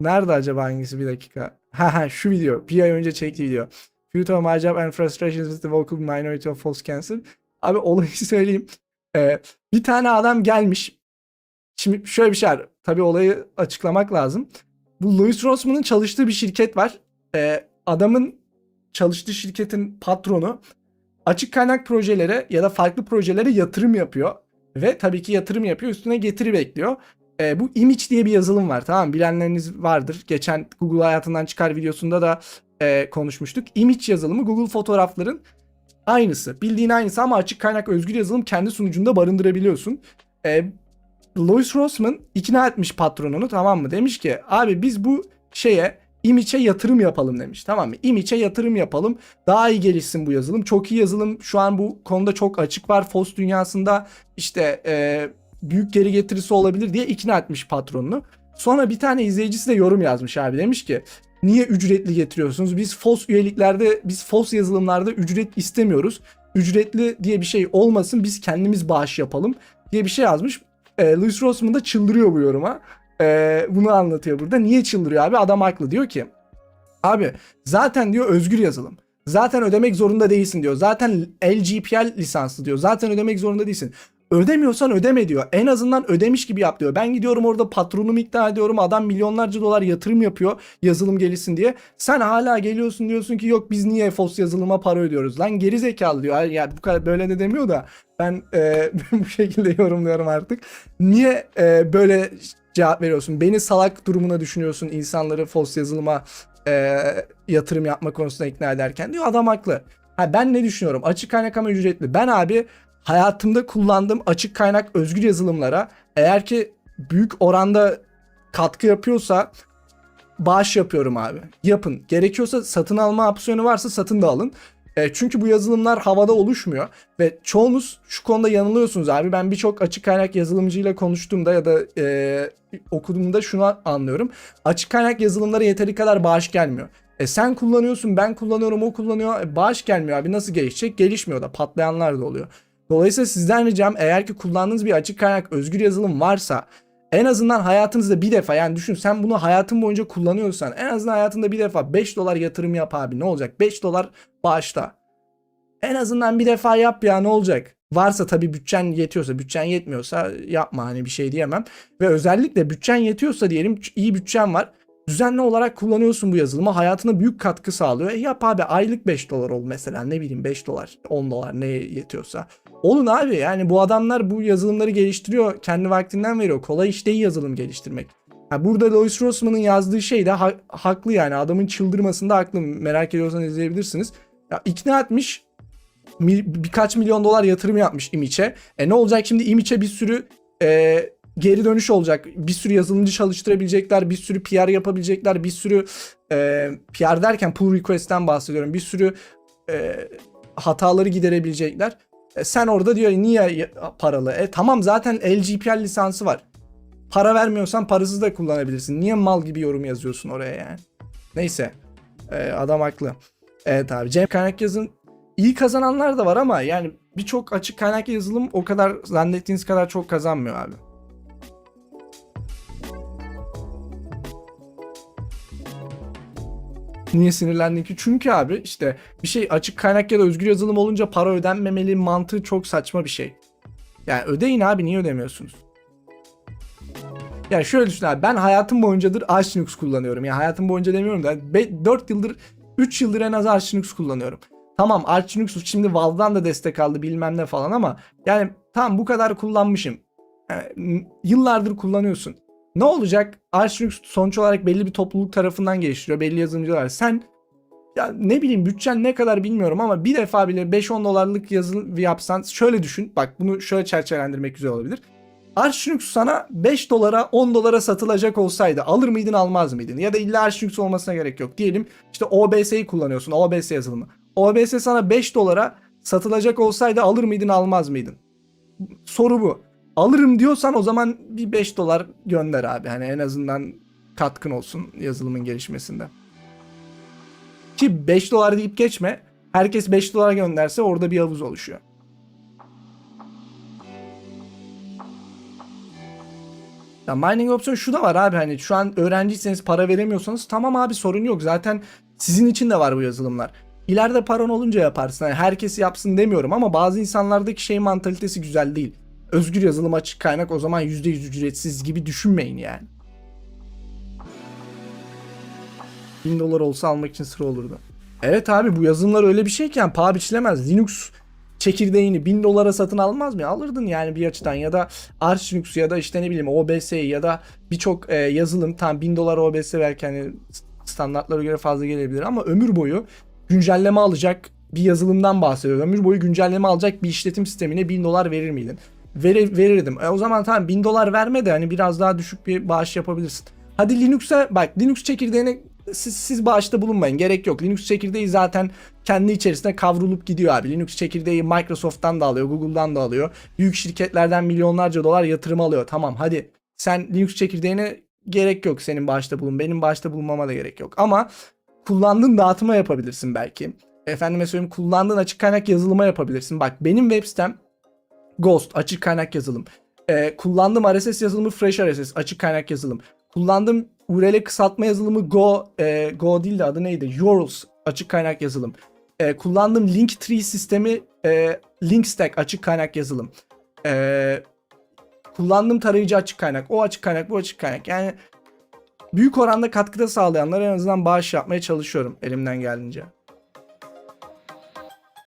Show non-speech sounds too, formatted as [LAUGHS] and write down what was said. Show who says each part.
Speaker 1: Nerede acaba hangisi bir dakika? Ha ha şu video. Bir ay önce çektiği video. Future my job and frustrations with the vocal minority of false cancer. Abi olayı [LAUGHS] söyleyeyim. Ee, bir tane adam gelmiş. Şimdi şöyle bir şey var. Tabii olayı açıklamak lazım. Bu Louis Rossman'ın çalıştığı bir şirket var. Ee, adamın çalıştığı şirketin patronu açık kaynak projelere ya da farklı projelere yatırım yapıyor. Ve tabii ki yatırım yapıyor üstüne getiri bekliyor. Ee, bu Image diye bir yazılım var tamam? Bilenleriniz vardır. Geçen Google hayatından çıkar videosunda da e, konuşmuştuk. Image yazılımı Google fotoğrafların aynısı. Bildiğin aynısı ama açık kaynak özgür yazılım kendi sunucunda barındırabiliyorsun. Ee, Louis Rossman ikna etmiş patronunu tamam mı? Demiş ki abi biz bu şeye Image'e yatırım yapalım demiş. Tamam mı? Image'e yatırım yapalım. Daha iyi gelişsin bu yazılım. Çok iyi yazılım. Şu an bu konuda çok açık var. FOSS dünyasında işte e, büyük geri getirisi olabilir diye ikna etmiş patronunu. Sonra bir tane izleyicisi de yorum yazmış abi. Demiş ki niye ücretli getiriyorsunuz? Biz FOSS üyeliklerde, biz FOSS yazılımlarda ücret istemiyoruz. Ücretli diye bir şey olmasın. Biz kendimiz bağış yapalım diye bir şey yazmış. E, Louis Rossman da çıldırıyor bu yoruma. E, bunu anlatıyor burada. Niye çıldırıyor abi? Adam haklı. Diyor ki abi zaten diyor özgür yazılım. Zaten ödemek zorunda değilsin diyor. Zaten LGPL lisanslı diyor. Zaten ödemek zorunda değilsin. Ödemiyorsan ödeme diyor. En azından ödemiş gibi yap diyor. Ben gidiyorum orada patronumu ikna ediyorum. Adam milyonlarca dolar yatırım yapıyor yazılım gelişsin diye. Sen hala geliyorsun diyorsun ki yok biz niye FOS yazılıma para ödüyoruz lan geri zekalı diyor. Yani bu kadar böyle de demiyor da ben e, [LAUGHS] bu şekilde yorumluyorum artık. Niye e, böyle cevap veriyorsun? Beni salak durumuna düşünüyorsun insanları FOS yazılıma e, yatırım yapma konusunda ikna ederken diyor adam haklı. Ha, ben ne düşünüyorum? Açık kaynak ama ücretli. Ben abi hayatımda kullandığım açık kaynak özgür yazılımlara eğer ki büyük oranda katkı yapıyorsa bağış yapıyorum abi. Yapın. Gerekiyorsa satın alma opsiyonu varsa satın da alın. E, çünkü bu yazılımlar havada oluşmuyor ve çoğunuz şu konuda yanılıyorsunuz abi. Ben birçok açık kaynak yazılımcıyla konuştuğumda ya da e, okuduğumda şunu anlıyorum. Açık kaynak yazılımlara yeteri kadar bağış gelmiyor. E sen kullanıyorsun, ben kullanıyorum, o kullanıyor. E, bağış gelmiyor abi. Nasıl gelişecek? Gelişmiyor da. Patlayanlar da oluyor. Dolayısıyla sizden ricam eğer ki kullandığınız bir açık kaynak özgür yazılım varsa en azından hayatınızda bir defa yani düşün sen bunu hayatın boyunca kullanıyorsan en azından hayatında bir defa 5 dolar yatırım yap abi ne olacak 5 dolar bağışla. En azından bir defa yap ya ne olacak. Varsa tabii bütçen yetiyorsa bütçen yetmiyorsa yapma hani bir şey diyemem. Ve özellikle bütçen yetiyorsa diyelim iyi bütçen var. Düzenli olarak kullanıyorsun bu yazılımı. Hayatına büyük katkı sağlıyor. E yap abi aylık 5 dolar ol mesela ne bileyim 5 dolar 10 dolar ne yetiyorsa. Olun abi yani bu adamlar bu yazılımları geliştiriyor. Kendi vaktinden veriyor. Kolay iş değil yazılım geliştirmek. Ha, burada Louis Rossman'ın yazdığı şey de ha- haklı yani. Adamın çıldırmasında haklı. Merak ediyorsanız izleyebilirsiniz. Ya, ikna etmiş. Mi- birkaç milyon dolar yatırım yapmış Image'e. E ne olacak şimdi Image'e bir sürü e, geri dönüş olacak. Bir sürü yazılımcı çalıştırabilecekler. Bir sürü PR yapabilecekler. Bir sürü e, PR derken pull request'ten bahsediyorum. Bir sürü e, hataları giderebilecekler. E, sen orada diyor niye paralı? E tamam zaten LGPL lisansı var. Para vermiyorsan parasız da kullanabilirsin. Niye mal gibi yorum yazıyorsun oraya yani? Neyse. E, adam haklı. Evet abi. Cem kaynak yazın iyi kazananlar da var ama yani birçok açık kaynak yazılım o kadar zannettiğiniz kadar çok kazanmıyor abi. Niye sinirlendin ki? Çünkü abi işte bir şey açık kaynak ya da özgür yazılım olunca para ödenmemeli mantığı çok saçma bir şey. Yani ödeyin abi niye ödemiyorsunuz? Yani şöyle düşün abi ben hayatım boyuncadır Arch Linux kullanıyorum. Yani hayatım boyunca demiyorum da 4 yıldır 3 yıldır en az Arch Linux kullanıyorum. Tamam Arch Linux şimdi Valve'dan da destek aldı bilmem ne falan ama yani tamam bu kadar kullanmışım. Yani, yıllardır kullanıyorsun. Ne olacak? Arch Linux sonuç olarak belli bir topluluk tarafından geliştiriyor. Belli yazılımcılar. Sen ya ne bileyim bütçen ne kadar bilmiyorum ama bir defa bile 5-10 dolarlık yazılım yapsan şöyle düşün. Bak bunu şöyle çerçevelendirmek güzel olabilir. Arch Linux sana 5 dolara 10 dolara satılacak olsaydı alır mıydın almaz mıydın? Ya da illa Arch Linux olmasına gerek yok. Diyelim işte OBS'yi kullanıyorsun. OBS yazılımı. OBS sana 5 dolara satılacak olsaydı alır mıydın almaz mıydın? Soru bu. Alırım diyorsan o zaman bir 5 dolar gönder abi. Hani en azından katkın olsun yazılımın gelişmesinde. Ki 5 dolar deyip geçme. Herkes 5 dolar gönderse orada bir havuz oluşuyor. Ya mining opsiyonu şu da var abi hani şu an öğrenciyseniz para veremiyorsanız tamam abi sorun yok. Zaten sizin için de var bu yazılımlar. İleride paran olunca yaparsın. Hani herkes yapsın demiyorum ama bazı insanlardaki şey mantalitesi güzel değil. Özgür yazılım açık kaynak o zaman %100 ücretsiz gibi düşünmeyin yani. 1000 dolar olsa almak için sıra olurdu. Evet abi bu yazılımlar öyle bir şeyken paha biçilemez. Linux çekirdeğini 1000 dolara satın almaz mı? Alırdın yani bir açıdan ya da Arch Linux ya da işte ne bileyim OBS'yi ya da birçok e, yazılım tam 1000 dolar OBS belki hani standartlara göre fazla gelebilir ama ömür boyu güncelleme alacak bir yazılımdan bahsediyorum. Ömür boyu güncelleme alacak bir işletim sistemine 1000 dolar verir miydin? Verir, verirdim. E, o zaman tamam 1000 dolar verme de hani biraz daha düşük bir bağış yapabilirsin. Hadi Linux'a bak Linux çekirdeğine siz, siz bağışta bulunmayın. Gerek yok. Linux çekirdeği zaten kendi içerisinde kavrulup gidiyor abi. Linux çekirdeği Microsoft'tan da alıyor, Google'dan da alıyor. Büyük şirketlerden milyonlarca dolar yatırım alıyor. Tamam hadi sen Linux çekirdeğine gerek yok senin bağışta bulun. Benim bağışta bulunmama da gerek yok. Ama kullandığın dağıtıma yapabilirsin belki. Efendime söyleyeyim kullandığın açık kaynak yazılıma yapabilirsin. Bak benim web sitem Ghost açık kaynak yazılım. Ee, kullandığım RSS yazılımı Fresh RSS açık kaynak yazılım. Kullandığım URL kısaltma yazılımı Go, e, Go değil de adı neydi? Urls açık kaynak yazılım. E, kullandığım Linktree sistemi e, Linkstack açık kaynak yazılım. E, kullandığım tarayıcı açık kaynak. O açık kaynak, bu açık kaynak. Yani büyük oranda katkıda sağlayanlara en azından bağış yapmaya çalışıyorum elimden geldiğince.